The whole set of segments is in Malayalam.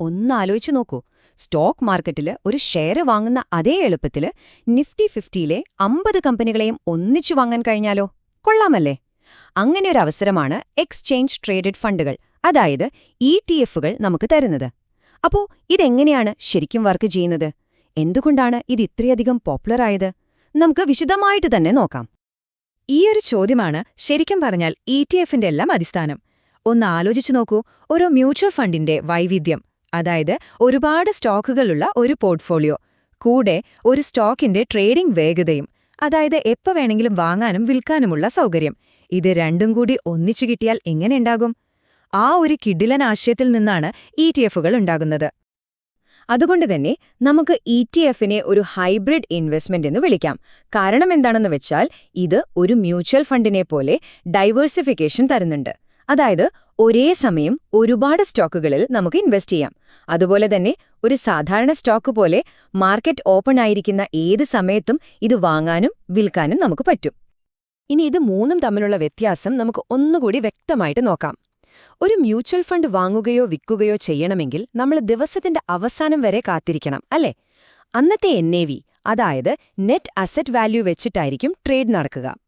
ഒന്നാലോചിച്ചു നോക്കൂ. സ്റ്റോക്ക് മാർക്കറ്റിൽ ഒരു ഷെയർ വാങ്ങുന്ന അതേ എളുപ്പത്തിൽ നിഫ്റ്റി ഫിഫ്റ്റിയിലെ അമ്പത് കമ്പനികളെയും ഒന്നിച്ചു വാങ്ങാൻ കഴിഞ്ഞാലോ? കൊള്ളാമല്ലേ? അങ്ങനെ ഒരു അവസരമാണ് എക്സ്ചേഞ്ച് ട്രേഡഡ് ഫണ്ടുകൾ അതായത് ഇ ടി എഫുകൾ നമുക്ക് തരുന്നത്. അപ്പോ ഇതെങ്ങനെയാണ് ശരിക്കും വർക്ക് ചെയ്യുന്നത്? എന്തുകൊണ്ടാണ് ഇത് ഇത്രയധികം പോപ്പുലറായത് നമുക്ക് വിശദമായിട്ട് തന്നെ നോക്കാം. ഈ ഒരു ചോദ്യമാണ് ശരിക്കും പറഞ്ഞാൽ ഇ ടി എഫിന്റെ എല്ലാം അടിസ്ഥാനം. ഒന്ന് ആലോചിച്ചു നോക്കൂ ഒരു മ്യൂച്വൽ ഫണ്ടിന്റെ വൈവിധ്യം. അതായത് ഒരുപാട് സ്റ്റോക്കുകളുള്ള ഒരു പോർട്ട്ഫോളിയോ കൂടെ ഒരു സ്റ്റോക്കിന്റെ ട്രേഡിംഗ് വേഗതയും അതായത് എപ്പോൾ വേണമെങ്കിലും വാങ്ങാനും വിൽക്കാനുമുള്ള സൗകര്യം. ഇത് രണ്ടും കൂടി ഒന്നിച്ചു കിട്ടിയാൽ എങ്ങനെയുണ്ടാകും ആ ഒരു കിഡിലൻ ആശയത്തിൽ നിന്നാണ് ഇ ടി എഫുകൾ ഉണ്ടാകുന്നത്. അതുകൊണ്ട് തന്നെ നമുക്ക് ഇ ടി എഫിനെ ഒരു ഹൈബ്രിഡ് ഇൻവെസ്റ്റ്മെന്റ് എന്ന് വിളിക്കാം. കാരണം എന്താണെന്ന് വെച്ചാൽ ഇത് ഒരു മ്യൂച്വൽ ഫണ്ടിനെ പോലെ ഡൈവേഴ്സിഫിക്കേഷൻ തരുന്നുണ്ട്. അതായത് ഒരേ സമയം ഒരുപാട് സ്റ്റോക്കുകളിൽ നമുക്ക് ഇൻവെസ്റ്റ് ചെയ്യാം. അതുപോലെ തന്നെ ഒരു സാധാരണ സ്റ്റോക്ക് പോലെ മാർക്കറ്റ് ഓപ്പൺ ആയിരിക്കുന്ന ഏത് സമയത്തും ഇത് വാങ്ങാനും വിൽക്കാനും നമുക്ക് പറ്റും. ഇനി ഇത് മൂന്നും തമ്മിലുള്ള വ്യത്യാസം നമുക്ക് ഒന്നുകൂടി വ്യക്തമായിട്ട് നോക്കാം. ഒരു മ്യൂച്വൽ ഫണ്ട് വാങ്ങുകയോ വിൽക്കുകയോ ചെയ്യണമെങ്കിൽ നമ്മൾ ദിവസത്തിന്റെ അവസാനം വരെ കാത്തിരിക്കണം അല്ലേ? അന്നത്തെ എൻ അതായത് നെറ്റ് അസറ്റ് വാല്യൂ വെച്ചിട്ടായിരിക്കും ട്രേഡ് നടക്കുക.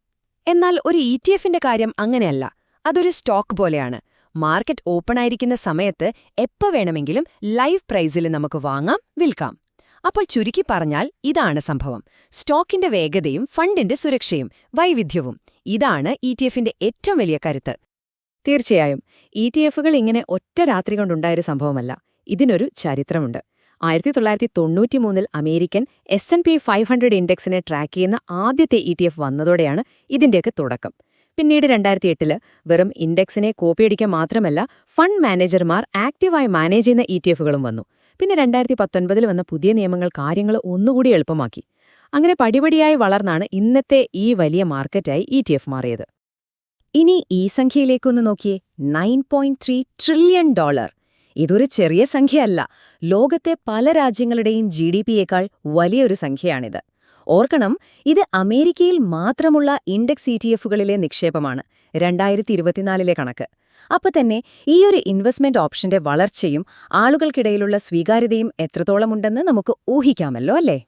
എന്നാൽ ഒരു ഇ എഫിന്റെ കാര്യം അങ്ങനെയല്ല. അതൊരു സ്റ്റോക്ക് പോലെയാണ്. മാർക്കറ്റ് ഓപ്പൺ ആയിരിക്കുന്ന സമയത്ത് എപ്പോ വേണമെങ്കിലും ലൈവ് പ്രൈസിൽ നമുക്ക് വാങ്ങാം വിൽക്കാം. അപ്പോൾ ചുരുക്കി പറഞ്ഞാൽ ഇതാണ് സംഭവം. സ്റ്റോക്കിന്റെ വേഗതയും ഫണ്ടിന്റെ സുരക്ഷയും വൈവിധ്യവും. ഇതാണ് ഇ ടി എഫിന്റെ ഏറ്റവും വലിയ കരുത്ത്. തീർച്ചയായും ഇ ടി എഫുകൾ ഇങ്ങനെ ഒറ്റ രാത്രി കൊണ്ടുണ്ടായൊരു സംഭവമല്ല. ഇതിനൊരു ചരിത്രമുണ്ട്. ആയിരത്തി തൊള്ളായിരത്തി തൊണ്ണൂറ്റിമൂന്നിൽ American S and P five hundred ഇൻഡെക്സിനെ track ചെയ്യുന്ന ആദ്യത്തെ ഇ ടി എഫ് വന്നതോടെയാണ് ഇതിന്റെയൊക്കെ തുടക്കം. പിന്നീട് രണ്ടായിരത്തി എട്ടിൽ വെറും ഇൻഡെക്സിനെ കോപ്പിയടിക്കാൻ മാത്രമല്ല ഫണ്ട് മാനേജർമാർ ആക്റ്റീവായി മാനേജ് ചെയ്യുന്ന ഇ ടി എഫുകളും വന്നു. പിന്നെ രണ്ടായിരത്തി പത്തൊൻപതിൽ വന്ന പുതിയ നിയമങ്ങൾ കാര്യങ്ങൾ ഒന്നുകൂടി എളുപ്പമാക്കി. അങ്ങനെ പടിപടിയായി വളർന്നാണ് ഇന്നത്തെ ഈ വലിയ മാർക്കറ്റായി ഇ ടി എഫ് മാറിയത്. ഇനി ഈ സംഖ്യയിലേക്കൊന്ന് നോക്കിയേ. Nine trillion dollar. ഇതൊരു ചെറിയ സംഖ്യയല്ല. ലോകത്തെ പല രാജ്യങ്ങളുടെയും ജി ഡി പിയേക്കാൾ വലിയൊരു സംഖ്യയാണിത്. ഓർക്കണം ഇത് അമേരിക്കയിൽ മാത്രമുള്ള ഇൻഡെക്സ് ഇ ടി എഫുകളിലെ നിക്ഷേപമാണ് രണ്ടായിരത്തി ഇരുപത്തിനാലിലെ കണക്ക്. അപ്പൊ തന്നെ ഈയൊരു ഇൻവെസ്റ്റ്മെന്റ് ഓപ്ഷന്റെ വളർച്ചയും ആളുകൾക്കിടയിലുള്ള സ്വീകാര്യതയും എത്രത്തോളമുണ്ടെന്ന് നമുക്ക് ഊഹിക്കാമല്ലോ അല്ലേ?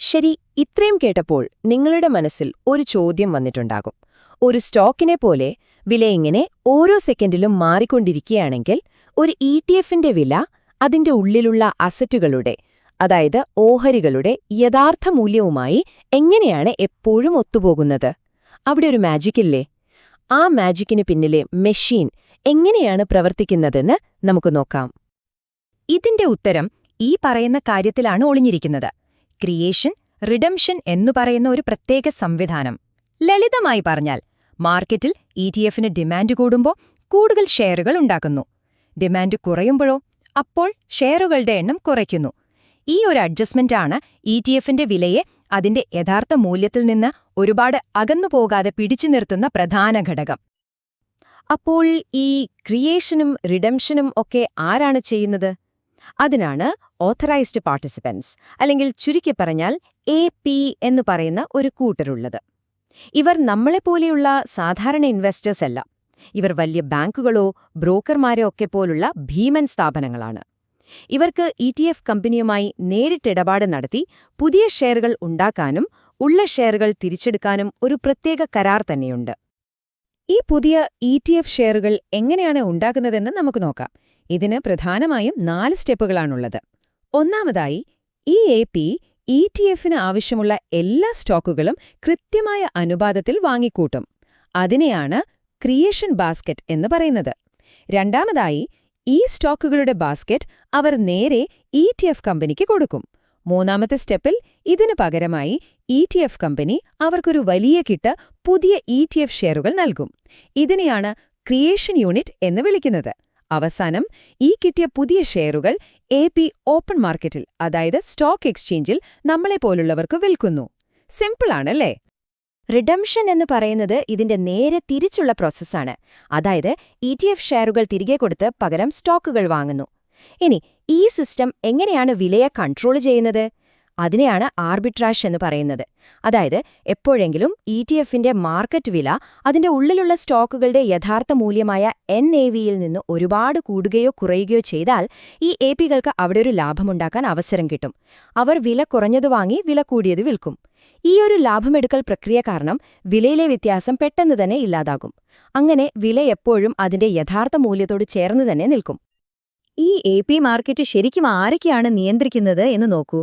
ശരി ഇത്രയും കേട്ടപ്പോൾ നിങ്ങളുടെ മനസ്സിൽ ഒരു ചോദ്യം വന്നിട്ടുണ്ടാകും. ഒരു സ്റ്റോക്കിനെ പോലെ വില ഇങ്ങനെ ഓരോ സെക്കൻഡിലും മാറിക്കൊണ്ടിരിക്കുകയാണെങ്കിൽ ഒരു ഇ വില അതിന്റെ ഉള്ളിലുള്ള അസറ്റുകളുടെ അതായത് ഓഹരികളുടെ യഥാർത്ഥ മൂല്യവുമായി എങ്ങനെയാണ് എപ്പോഴും ഒത്തുപോകുന്നത്? അവിടെ ഒരു മാജിക്കില്ലേ ആ മാജിക്കിന് പിന്നിലെ മെഷീൻ എങ്ങനെയാണ് പ്രവർത്തിക്കുന്നതെന്ന് നമുക്ക് നോക്കാം. ഇതിന്റെ ഉത്തരം ഈ പറയുന്ന കാര്യത്തിലാണ് ഒളിഞ്ഞിരിക്കുന്നത്. ക്രിയേഷൻ റിഡംഷൻ എന്നു പറയുന്ന ഒരു പ്രത്യേക സംവിധാനം. ലളിതമായി പറഞ്ഞാൽ മാർക്കറ്റിൽ ഇ ടി എഫിന് ഡിമാൻഡ് കൂടുമ്പോൾ കൂടുതൽ ഷെയറുകൾ ഉണ്ടാക്കുന്നു. ഡിമാൻഡ് കുറയുമ്പോഴോ അപ്പോൾ ഷെയറുകളുടെ എണ്ണം കുറയ്ക്കുന്നു. ഈ ഒരു അഡ്ജസ്റ്റ്മെന്റാണ് ഇ ടി എഫിന്റെ വിലയെ അതിന്റെ യഥാർത്ഥ മൂല്യത്തിൽ നിന്ന് ഒരുപാട് അകന്നു പോകാതെ പിടിച്ചു നിർത്തുന്ന പ്രധാന ഘടകം. അപ്പോൾ ഈ ക്രിയേഷനും റിഡംഷനും ഒക്കെ ആരാണ് ചെയ്യുന്നത്? അതിനാണ് ഓഥറൈസ്ഡ് പാർട്ടിസിപ്പൻസ് അല്ലെങ്കിൽ ചുരുക്കി പറഞ്ഞാൽ എ പി എന്ന് പറയുന്ന ഒരു കൂട്ടരുള്ളത് ഇവർ നമ്മളെപ്പോലെയുള്ള സാധാരണ ഇൻവെസ്റ്റേഴ്സ് അല്ല. ഇവർ വലിയ ബാങ്കുകളോ ബ്രോക്കർമാരോ ഒക്കെ പോലുള്ള ഭീമൻ സ്ഥാപനങ്ങളാണ്. ഇവർക്ക് ഇ ടി എഫ് കമ്പനിയുമായി നേരിട്ടിടപാട് നടത്തി പുതിയ ഷെയറുകൾ ഉണ്ടാക്കാനും ഉള്ള ഷെയറുകൾ തിരിച്ചെടുക്കാനും ഒരു പ്രത്യേക കരാർ തന്നെയുണ്ട്. ഈ പുതിയ ഇ ടി എഫ് ഷെയറുകൾ എങ്ങനെയാണ് ഉണ്ടാക്കുന്നതെന്ന് നമുക്ക് നോക്കാം. ഇതിന് പ്രധാനമായും നാല് സ്റ്റെപ്പുകളാണുള്ളത്. ഒന്നാമതായി ഈ എ പി ഇ ടി എഫിന് ആവശ്യമുള്ള എല്ലാ സ്റ്റോക്കുകളും കൃത്യമായ അനുപാതത്തിൽ വാങ്ങിക്കൂട്ടും. അതിനെയാണ് ക്രിയേഷൻ ബാസ്ക്കറ്റ് എന്ന് പറയുന്നത്. രണ്ടാമതായി ഈ സ്റ്റോക്കുകളുടെ ബാസ്ക്കറ്റ് അവർ നേരെ ഇ ടി എഫ് കമ്പനിക്ക് കൊടുക്കും. മൂന്നാമത്തെ സ്റ്റെപ്പിൽ ഇതിനു പകരമായി ഇ ടി എഫ് കമ്പനി അവർക്കൊരു വലിയ കിട്ട് പുതിയ ഇ ടി എഫ് ഷെയറുകൾ നൽകും. ഇതിനെയാണ് ക്രിയേഷൻ യൂണിറ്റ് എന്ന് വിളിക്കുന്നത്. അവസാനം ഈ കിട്ടിയ പുതിയ ഷെയറുകൾ എ പി ഓപ്പൺ മാർക്കറ്റിൽ അതായത് സ്റ്റോക്ക് എക്സ്ചേഞ്ചിൽ നമ്മളെപ്പോലുള്ളവർക്ക് വിൽക്കുന്നു. സിമ്പിളാണല്ലേ റിഡംഷൻ എന്ന് പറയുന്നത് ഇതിന്റെ നേരെ തിരിച്ചുള്ള പ്രോസസ്സാണ് അതായത് ഇ ടി എഫ് ഷെയറുകൾ തിരികെ കൊടുത്ത് പകരം സ്റ്റോക്കുകൾ വാങ്ങുന്നു. ഇനി ഈ സിസ്റ്റം എങ്ങനെയാണ് വിലയെ കൺട്രോൾ ചെയ്യുന്നത്? അതിനെയാണ് ആർബിട്രാഷ് എന്ന് പറയുന്നത്. അതായത് എപ്പോഴെങ്കിലും ഇ ടി എഫിന്റെ മാർക്കറ്റ് വില അതിന്റെ ഉള്ളിലുള്ള സ്റ്റോക്കുകളുടെ യഥാർത്ഥ മൂല്യമായ എൻ എ വിയിൽ നിന്ന് ഒരുപാട് കൂടുകയോ കുറയുകയോ ചെയ്താൽ ഈ എ പികൾക്ക് അവിടെ ഒരു ലാഭമുണ്ടാക്കാൻ അവസരം കിട്ടും. അവർ വില കുറഞ്ഞത് വാങ്ങി വില കൂടിയത് വിൽക്കും. ഈ ഒരു ലാഭമെടുക്കൽ പ്രക്രിയ കാരണം വിലയിലെ വ്യത്യാസം പെട്ടെന്ന് തന്നെ ഇല്ലാതാകും. അങ്ങനെ വില എപ്പോഴും അതിന്റെ യഥാർത്ഥ മൂല്യത്തോട് ചേർന്ന് തന്നെ നിൽക്കും. ഈ എ പി മാർക്കറ്റ് ശരിക്കും ആരൊക്കെയാണ് നിയന്ത്രിക്കുന്നത് എന്ന് നോക്കൂ.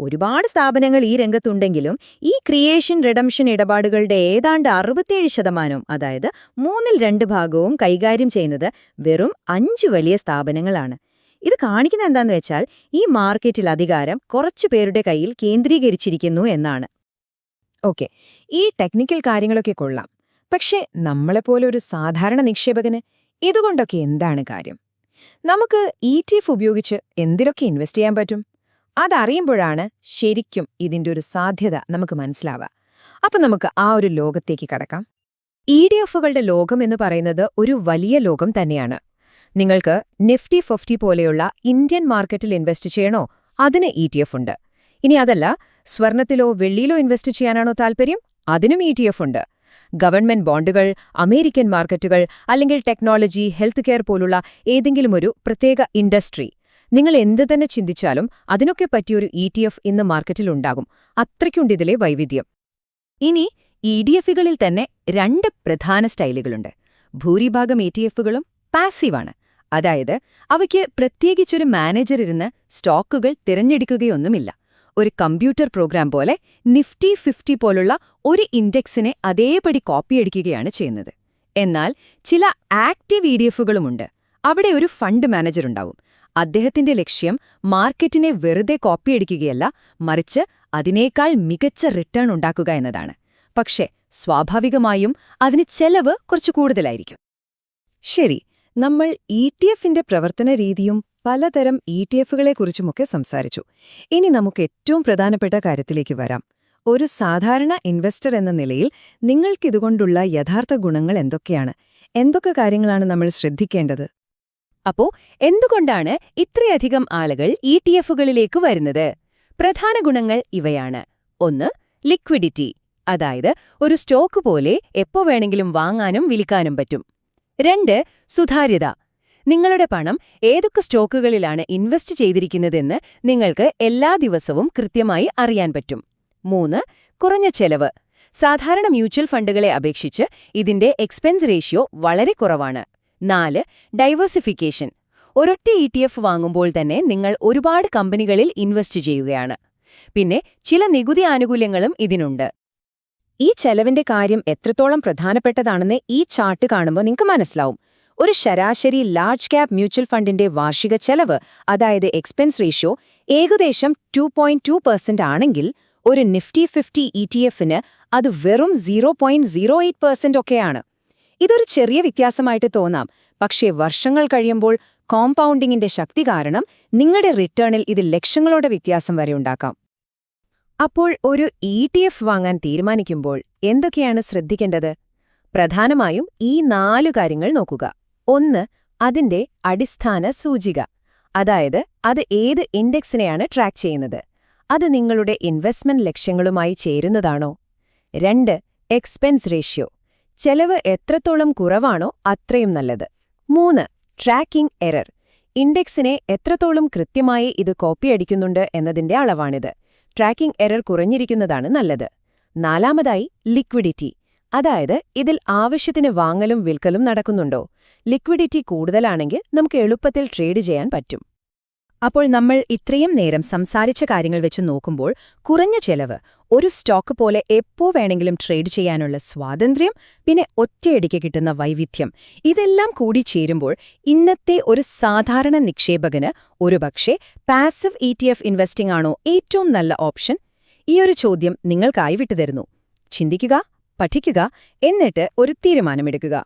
ഒരുപാട് സ്ഥാപനങ്ങൾ ഈ രംഗത്തുണ്ടെങ്കിലും ഈ ക്രിയേഷൻ റിഡംഷൻ ഇടപാടുകളുടെ ഏതാണ്ട് അറുപത്തേഴ് ശതമാനവും അതായത് മൂന്നിൽ രണ്ട് ഭാഗവും കൈകാര്യം ചെയ്യുന്നത് വെറും അഞ്ച് വലിയ സ്ഥാപനങ്ങളാണ്. ഇത് കാണിക്കുന്ന എന്താന്ന് വെച്ചാൽ ഈ മാർക്കറ്റിൽ അധികാരം കുറച്ചു പേരുടെ കയ്യിൽ കേന്ദ്രീകരിച്ചിരിക്കുന്നു എന്നാണ്. ഓക്കെ ഈ ടെക്നിക്കൽ കാര്യങ്ങളൊക്കെ കൊള്ളാം. പക്ഷേ നമ്മളെപ്പോലെ ഒരു സാധാരണ നിക്ഷേപകന് ഇതുകൊണ്ടൊക്കെ എന്താണ് കാര്യം? നമുക്ക് ഇ എഫ് ഉപയോഗിച്ച് എന്തിലൊക്കെ ഇൻവെസ്റ്റ് ചെയ്യാൻ പറ്റും? അതറിയുമ്പോഴാണ് ശരിക്കും ഇതിന്റെ ഒരു സാധ്യത നമുക്ക് മനസ്സിലാവുക. അപ്പം നമുക്ക് ആ ഒരു ലോകത്തേക്ക് കടക്കാം. ഇ ഡി എഫുകളുടെ ലോകം എന്ന് പറയുന്നത് ഒരു വലിയ ലോകം തന്നെയാണ്. നിങ്ങൾക്ക് നിഫ്റ്റി ഫിഫ്റ്റി പോലെയുള്ള ഇന്ത്യൻ മാർക്കറ്റിൽ ഇൻവെസ്റ്റ് ചെയ്യണോ? അതിന് ഇ ടി എഫ് ഉണ്ട്. ഇനി അതല്ല സ്വർണത്തിലോ വെള്ളിയിലോ ഇൻവെസ്റ്റ് ചെയ്യാനാണോ താൽപ്പര്യം അതിനും ഇ ടി എഫ് ഉണ്ട്. ഗവൺമെന്റ് ബോണ്ടുകൾ അമേരിക്കൻ മാർക്കറ്റുകൾ അല്ലെങ്കിൽ ടെക്നോളജി ഹെൽത്ത് കെയർ പോലുള്ള ഏതെങ്കിലും ഒരു പ്രത്യേക ഇൻഡസ്ട്രി നിങ്ങൾ എന്ത് തന്നെ ചിന്തിച്ചാലും അതിനൊക്കെ പറ്റിയൊരു ഇ ടി എഫ് ഇന്ന് മാർക്കറ്റിലുണ്ടാകും അത്രയ്ക്കുണ്ടിതിലെ വൈവിധ്യം. ഇനി ഇ ഡി എഫുകളിൽ തന്നെ രണ്ട് പ്രധാന സ്റ്റൈലുകളുണ്ട്. ഭൂരിഭാഗം ഇ ടി എഫുകളും പാസീവാണ് അതായത് അവയ്ക്ക് പ്രത്യേകിച്ചൊരു മാനേജർ ഇരുന്ന് സ്റ്റോക്കുകൾ തിരഞ്ഞെടുക്കുകയൊന്നുമില്ല. ഒരു കമ്പ്യൂട്ടർ പ്രോഗ്രാം പോലെ നിഫ്റ്റി ഫിഫ്റ്റി പോലുള്ള ഒരു ഇൻഡെക്സിനെ അതേപടി കോപ്പിയടിക്കുകയാണ് ചെയ്യുന്നത്. എന്നാൽ ചില ആക്റ്റീവ് ഇ ഡി എഫുകളുമുണ്ട് അവിടെ ഒരു ഫണ്ട് മാനേജർ ഉണ്ടാവും. അദ്ദേഹത്തിന്റെ ലക്ഷ്യം മാർക്കറ്റിനെ വെറുതെ കോപ്പിയടിക്കുകയല്ല മറിച്ച് അതിനേക്കാൾ മികച്ച റിട്ടേൺ ഉണ്ടാക്കുക എന്നതാണ്. പക്ഷേ സ്വാഭാവികമായും അതിന് ചെലവ് കുറച്ചു കൂടുതലായിരിക്കും. ശരി നമ്മൾ ഇ ടി എഫിന്റെ പ്രവർത്തന രീതിയും പലതരം ഇ ടി എഫുകളെക്കുറിച്ചുമൊക്കെ സംസാരിച്ചു. ഇനി നമുക്ക് ഏറ്റവും പ്രധാനപ്പെട്ട കാര്യത്തിലേക്ക് വരാം. ഒരു സാധാരണ ഇൻവെസ്റ്റർ എന്ന നിലയിൽ നിങ്ങൾക്കിതുകൊണ്ടുള്ള യഥാർത്ഥ ഗുണങ്ങൾ എന്തൊക്കെയാണ്? എന്തൊക്കെ കാര്യങ്ങളാണ് നമ്മൾ ശ്രദ്ധിക്കേണ്ടത്? അപ്പോ എന്തുകൊണ്ടാണ് ഇത്രയധികം ആളുകൾ ഇ ടി എഫുകളിലേക്ക് വരുന്നത്? പ്രധാന ഗുണങ്ങൾ ഇവയാണ്. ഒന്ന് ലിക്വിഡിറ്റി. അതായത് ഒരു സ്റ്റോക്ക് പോലെ എപ്പോ വേണമെങ്കിലും വാങ്ങാനും വിൽക്കാനും പറ്റും. രണ്ട് സുതാര്യത. നിങ്ങളുടെ പണം ഏതൊക്കെ സ്റ്റോക്കുകളിലാണ് ഇൻവെസ്റ്റ് ചെയ്തിരിക്കുന്നതെന്ന് നിങ്ങൾക്ക് എല്ലാ ദിവസവും കൃത്യമായി അറിയാൻ പറ്റും. മൂന്ന് കുറഞ്ഞ ചെലവ്. സാധാരണ മ്യൂച്വൽ ഫണ്ടുകളെ അപേക്ഷിച്ച് ഇതിന്റെ എക്സ്പെൻസ് റേഷ്യോ വളരെ കുറവാണ്. നാല് ഡൈവേഴ്സിഫിക്കേഷൻ. ഒരൊറ്റ ഇ ടി എഫ് വാങ്ങുമ്പോൾ തന്നെ നിങ്ങൾ ഒരുപാട് കമ്പനികളിൽ ഇൻവെസ്റ്റ് ചെയ്യുകയാണ്. പിന്നെ ചില നികുതി ആനുകൂല്യങ്ങളും ഇതിനുണ്ട്. ഈ ചെലവിന്റെ കാര്യം എത്രത്തോളം പ്രധാനപ്പെട്ടതാണെന്ന് ഈ ചാർട്ട് കാണുമ്പോൾ നിങ്ങൾക്ക് മനസ്സിലാവും. ഒരു ശരാശരി ലാർജ് ക്യാപ് മ്യൂച്വൽ ഫണ്ടിന്റെ വാർഷിക ചെലവ് അതായത് എക്സ്പെൻസ് റേഷ്യോ ഏകദേശം ടു പോയിന്റ് ടു പെർസെന്റ് ആണെങ്കിൽ ഒരു നിഫ്റ്റി ഫിഫ്റ്റി ഇ ടി എഫിന് അത് വെറും zero point zero eight percent ഒക്കെയാണ്. ഇതൊരു ചെറിയ വ്യത്യാസമായിട്ട് തോന്നാം. പക്ഷേ വർഷങ്ങൾ കഴിയുമ്പോൾ കോമ്പൗണ്ടിങ്ങിന്റെ ശക്തി കാരണം നിങ്ങളുടെ റിട്ടേണിൽ ഇത് ലക്ഷങ്ങളുടെ വ്യത്യാസം വരെ ഉണ്ടാക്കാം. അപ്പോൾ ഒരു ഇ ടി എഫ് വാങ്ങാൻ തീരുമാനിക്കുമ്പോൾ എന്തൊക്കെയാണ് ശ്രദ്ധിക്കേണ്ടത്? പ്രധാനമായും ഈ നാലു കാര്യങ്ങൾ നോക്കുക. ഒന്ന് അതിന്റെ അടിസ്ഥാന സൂചിക. അതായത് അത് ഏത് ഇൻഡെക്സിനെയാണ് ട്രാക്ക് ചെയ്യുന്നത്? അത് നിങ്ങളുടെ ഇൻവെസ്റ്റ്മെന്റ് ലക്ഷ്യങ്ങളുമായി ചേരുന്നതാണോ? രണ്ട് എക്സ്പെൻസ് റേഷ്യോ. ചെലവ് എത്രത്തോളം കുറവാണോ അത്രയും നല്ലത്. മൂന്ന് ട്രാക്കിംഗ് എറർ ഇൻഡെക്സിനെ എത്രത്തോളം കൃത്യമായി ഇത് കോപ്പിയടിക്കുന്നുണ്ട് എന്നതിന്റെ അളവാണിത്. ട്രാക്കിംഗ് എറർ കുറഞ്ഞിരിക്കുന്നതാണ് നല്ലത്. നാലാമതായി ലിക്വിഡിറ്റി അതായത് ഇതിൽ ആവശ്യത്തിന് വാങ്ങലും വിൽക്കലും നടക്കുന്നുണ്ടോ? ലിക്വിഡിറ്റി കൂടുതലാണെങ്കിൽ നമുക്ക് എളുപ്പത്തിൽ ട്രേഡ് ചെയ്യാൻ പറ്റും. അപ്പോൾ നമ്മൾ ഇത്രയും നേരം സംസാരിച്ച കാര്യങ്ങൾ വെച്ച് നോക്കുമ്പോൾ കുറഞ്ഞ ചെലവ് ഒരു സ്റ്റോക്ക് പോലെ എപ്പോ വേണമെങ്കിലും ട്രേഡ് ചെയ്യാനുള്ള സ്വാതന്ത്ര്യം പിന്നെ ഒറ്റയടിക്ക് കിട്ടുന്ന വൈവിധ്യം ഇതെല്ലാം കൂടി ചേരുമ്പോൾ ഇന്നത്തെ ഒരു സാധാരണ നിക്ഷേപകന് ഒരുപക്ഷെ passive E T F investing ആണോ ഏറ്റവും നല്ല ഓപ്ഷൻ ഈ ഒരു ചോദ്യം നിങ്ങൾക്കായി വിട്ടുതരുന്നു. ചിന്തിക്കുക പഠിക്കുക എന്നിട്ട് ഒരു തീരുമാനമെടുക്കുക.